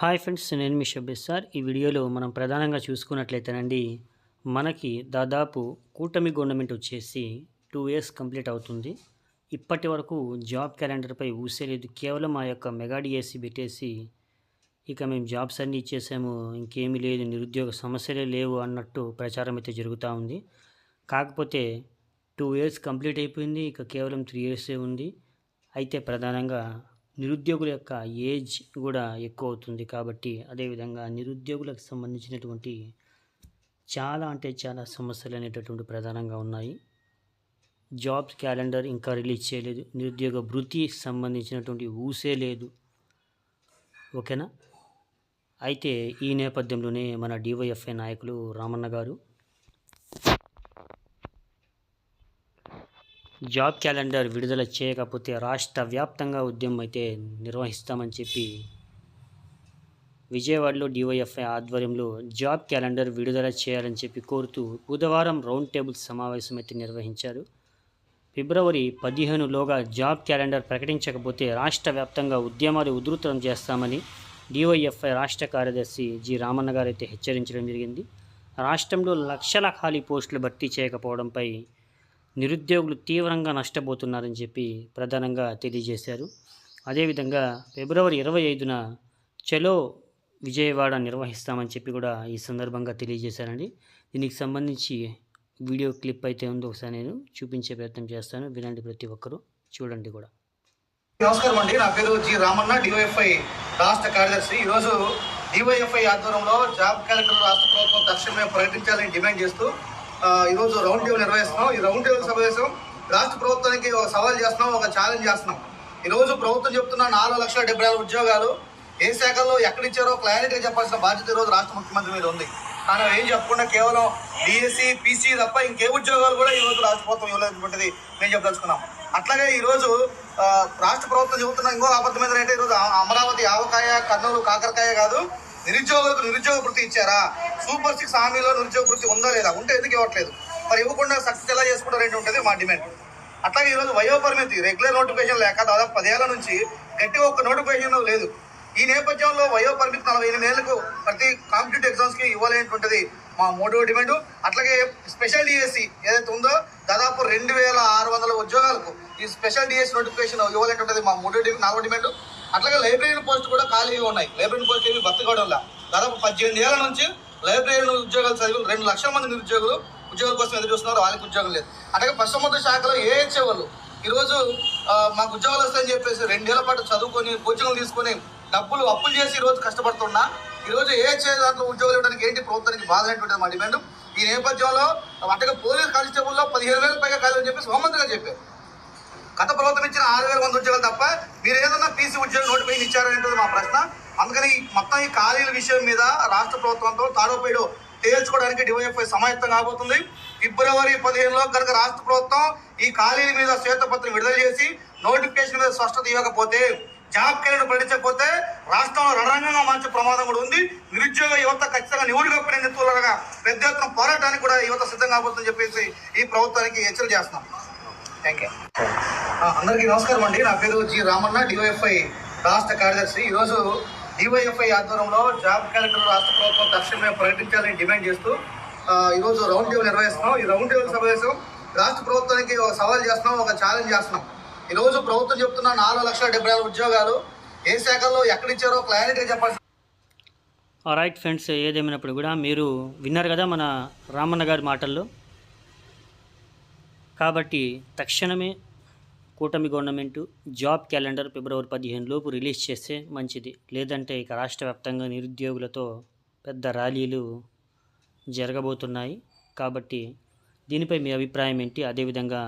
Hi friends నేను మీ Shabbir sir. ఈ వీడియోలో మనం ప్రధానంగా చూసుకున్నట్లయితేనండి మనకి దాదాపు కూటమి గవర్నమెంట్ వచ్చేసి టూ ఇయర్స్ కంప్లీట్ అవుతుంది. ఇప్పటి వరకు జాబ్ క్యాలెండర్పై ఊసేలేదు. కేవలం ఆ యొక్క మెగాడిఎస్సి పెట్టేసి ఇక మేము జాబ్స్ అన్నీ ఇచ్చేసాము ఇంకేమీ లేదు నిరుద్యోగ సమస్యలే లేవు అన్నట్టు ప్రచారం అయితే జరుగుతూ ఉంది. కాకపోతే టూ ఇయర్స్ కంప్లీట్ అయిపోయింది ఇక కేవలం త్రీ ఇయర్సే ఉంది. అయితే ప్రధానంగా నిరుద్యోగుల యొక్క ఏజ్ కూడా ఎక్కువ అవుతుంది కాబట్టి అదేవిధంగా నిరుద్యోగులకు సంబంధించినటువంటి చాలా అంటే చాలా సమస్యలు అనేటటువంటి ప్రధానంగా ఉన్నాయి. జాబ్స్ క్యాలెండర్ ఇంకా రిలీజ్ చేయలేదు. నిరుద్యోగ వృత్తికి సంబంధించినటువంటి ఊసే లేదు. ఓకేనా? అయితే ఈ నేపథ్యంలోనే మన డివైఎఫ్ఐ నాయకులు రామన్న గారు జాబ్ క్యాలెండర్ విడుదల చేయకపోతే రాష్ట్ర వ్యాప్తంగా ఉద్యమం అయితే నిర్వహిస్తామని చెప్పి విజయవాడలో డివైఎఫ్ఐ ఆధ్వర్యంలో జాబ్ క్యాలెండర్ విడుదల చేయాలని చెప్పి కోరుతూ బుధవారం రౌండ్ టేబుల్ సమావేశం అయితే నిర్వహించారు. ఫిబ్రవరి పదిహేనులోగా జాబ్ క్యాలెండర్ ప్రకటించకపోతే రాష్ట్ర వ్యాప్తంగా ఉద్యమాలు ఉధృతం చేస్తామని డివైఎఫ్ఐ రాష్ట్ర కార్యదర్శి జి రామన్న గారు అయితే హెచ్చరించడం జరిగింది. రాష్ట్రంలో లక్షల ఖాళీ పోస్టులు భర్తీ చేయకపోవడంపై నిరుద్యోగులు తీవ్రంగా నష్టపోతున్నారని చెప్పి ప్రధానంగా తెలియజేశారు. అదేవిధంగా ఫిబ్రవరి ఇరవై ఐదున చలో విజయవాడ నిర్వహిస్తామని చెప్పి కూడా ఈ సందర్భంగా తెలియజేశారండి. దీనికి సంబంధించి వీడియో క్లిప్ అయితే ఉందో ఒకసారి నేను చూపించే ప్రయత్నం చేస్తాను. వినండి ప్రతి ఒక్కరూ చూడండి కూడా. నమస్కారం అండి. నా పేరు జి రామన్న డివైఎఫ్ఐ రాష్ట్ర కార్యదర్శి. ఈరోజు డివైఎఫ్ఐ ఆధ్వర్యంలో జాబ్ క్యాలెండర్ రాష్ట్ర ప్రభుత్వం తక్షణమే ప్రకటించాలని డిమాండ్ చేస్తూ ఈరోజు రౌండ్ టేబుల్ నిర్వహిస్తున్నాం. ఈ రౌండ్ టేబుల్ సమావేశం రాష్ట్ర ప్రభుత్వానికి ఒక సవాల్ చేస్తున్నాం ఒక ఛాలెంజ్ చేస్తున్నాం. ఈరోజు ప్రభుత్వం చెప్తున్న నాలుగు లక్షల డెబ్బై నాలుగు ఉద్యోగాలు ఏ శాఖల్లో ఎక్కడిచ్చారో క్లారిటీగా చెప్పాల్సిన బాధ్యత ఈరోజు రాష్ట్ర ముఖ్యమంత్రి మీద ఉంది. కానీ ఏం చెప్పకుండా కేవలం డిఎస్సి పీసీ తప్ప ఇంకే ఉద్యోగాలు కూడా ఈ రోజు రాష్ట్ర ప్రభుత్వం ఇవ్వలేనటువంటిది మేము చెప్పదలుచుకున్నాం. అట్లాగే ఈరోజు రాష్ట్ర ప్రభుత్వం చెబుతున్న ఇంకో అబద్ధం ఏంటంటే ఈరోజు అమరావతి ఆవకాయ కర్నూలు కాకరకాయ కాదు నిరుద్యోగులకు నిరుద్యోగ వృత్తి ఇచ్చారా? సూపర్ సిక్స్ హామీలో నిరుద్యోగ వృత్తి ఉందా లేదా? ఉంటే ఎందుకు ఇవ్వట్లేదు? మరి ఇవ్వకుండా సక్సెస్ ఎలా చేసుకుంటారు ఉంటుంది మా డిమాండ్. అట్లాగే ఈరోజు వయో పరిమితి రెగ్యులర్ నోటిఫికేషన్ లేక దాదాపు పదేళ్ళ నుంచి గట్టిగా ఒక నోటిఫికేషన్ లేదు. ఈ నేపథ్యంలో వయోపరిమితి నలభై ఎనిమిది ఏళ్ళకు ప్రతి కాంపిటేటివ్ ఎగ్జామ్స్కి ఇవ్వాలనేటువంటిది మా మూడో డిమాండ్. అట్లాగే స్పెషల్ డిఎస్సి ఏదైతే ఉందో దాదాపు రెండు వేల ఆరు వందల ఉద్యోగాలకు ఈ స్పెషల్ డిఎస్సి నోటిఫికేషన్ ఇవ్వాలనేటువంటిది మా మూడో డిమాండ్. నాలుగో డిమాండ్. అట్లాగే లైబ్రరీ పోస్ట్ కూడా ఖాళీగా ఉన్నాయి. లైబ్రరీ పోస్ట్ ఏమి భర్తీ వల్ల దాదాపు పద్దెనిమిది ఏళ్ళ నుంచి లైబ్రరీ ఉద్యోగాలు చదివి రెండు లక్షల మంది నిరుద్యోగులు ఉద్యోగాల కోసం ఎదురు చూస్తున్నారు. వాళ్ళకి ఉద్యోగం లేదు. అట్లాగే పశుసంవర్ధక శాఖలో ఏహెచ్ఏ వాళ్ళు ఈరోజు మాకు ఉద్యోగాలు వస్తాయని చెప్పేసి రెండేళ్ళ పాటు చదువుకొని కోచింగ్లు తీసుకొని డబ్బులు అప్పులు చేసి ఈరోజు కష్టపడుతున్నా ఈరోజు ఏ దాంట్లో ఉద్యోగాలు ఇవ్వడానికి ఏంటి ప్రభుత్వానికి బాధ అనేటువంటిది మా డిమాండ్? ఈ నేపథ్యంలో అట్లాగే పోలీస్ కానిస్టేబుల్లో పదిహేను వేల పైగా కాదని చెప్పేసి హోంమంత్రి చెప్పారు. గత ప్రభుత్వం ఇచ్చిన ఆరు వేల మంది ఉద్యోగాలు తప్ప మీరు ఏదన్నా పీసీ ఉద్యోగం నోటిఫికేషన్ ఇచ్చారనేది మా ప్రశ్న. అందుకని మొత్తం ఈ ఖాళీల విషయం మీద రాష్ట్ర ప్రభుత్వంతో తాడోపేడు తేల్చుకోవడానికి డివైఎఫ్ఐ సమాయత్తం కాబోతుంది. ఫిబ్రవరి పదిహేనులో కనుక రాష్ట్ర ప్రభుత్వం ఈ ఖాళీల మీద శ్వేతపత్రం విడుదల చేసి నోటిఫికేషన్ మీద స్పష్టత ఇవ్వకపోతే జాబ్ క్యాలెండర్ ప్రకటించకపోతే రాష్ట్రంలో రణరంగంగా మంచి ప్రమాదం కూడా ఉంది. నిరుద్యోగ యువత ఖచ్చితంగా నివుడు కప్పిన నెత్తులగా పెద్ద ఎత్తున పోరాటానికి కూడా యువత సిద్ధం కాబోతుందని చెప్పేసి ఈ ప్రభుత్వానికి హెచ్చరిక చేస్తున్నాం. థ్యాంక్ యూ అందరికీ నమస్కారం అండి. నా పేరు జి రామన్న డివైఎఫ్ఐ రాష్ట్ర కార్యదర్శి. ఈరోజు డివైఎఫ్ఐ ఆధ్వర్యంలో జాబ్ క్యాలెండర్ రాష్ట్ర ప్రభుత్వం తక్షణమే ప్రకటించాలని డిమాండ్ చేస్తూ ఈరోజు రౌండ్ టేబుల్ నిర్వహిస్తున్నాం. ఈ రౌండ్ టేబుల్ సమావేశం రాష్ట్ర ప్రభుత్వానికి ఒక సవాల్ చేస్తున్నాం ఒక ఛాలెంజ్ చేస్తున్నాం. ఈరోజు ప్రభుత్వం చెప్తున్న నాలుగు లక్షల డెబ్బై నాలుగు ఉద్యోగాలు ఏ శాఖల్లో ఎక్కడిచ్చారో క్లారిటీగా చెప్పాల్సి రైట్ ఫ్రెండ్స్ ఏదేమైనప్పుడు కూడా మీరు విన్నారు కదా మన రామన్న గారి మాటల్లో. కాబట్టి తక్షణమే కూటమి గవర్నమెంట్ జాబ్ క్యాలెండర్ ఫిబ్రవరి పదిహేను లోపు రిలీజ్ చేస్తే మంచిది. లేదంటే ఇక రాష్ట్ర వ్యాప్తంగా నిరుద్యోగులతో పెద్ద ర్యాలీలు జరగబోతున్నాయి. కాబట్టి దీనిపై మీ అభిప్రాయం ఏంటి? అదేవిధంగా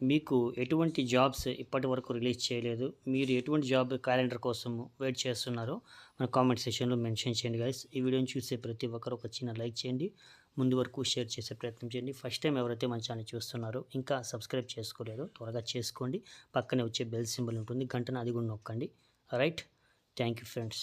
మీకు ఎటువంటి జాబ్స్ ఇప్పటి వరకు రిలీజ్ చేయలేదు. మీరు ఎటువంటి జాబ్ క్యాలెండర్ కోసం వెయిట్ చేస్తున్నారో మన కామెంట్ సెషన్లో మెన్షన్ చేయండి గైస్ ఈ వీడియోని చూసే ప్రతి ఒక్కరు ఒక చిన్న లైక్ చేయండి. ముందు వరకు షేర్ చేసే ప్రయత్నం చేయండి. ఫస్ట్ టైం ఎవరైతే మన ఛానల్ చూస్తున్నారో ఇంకా సబ్స్క్రైబ్ చేసుకోలేదో త్వరగా చేసుకోండి. పక్కనే వచ్చే బెల్ సింబల్ ఉంటుంది. గంటను అది కూడా నొక్కండి. Right thank you friends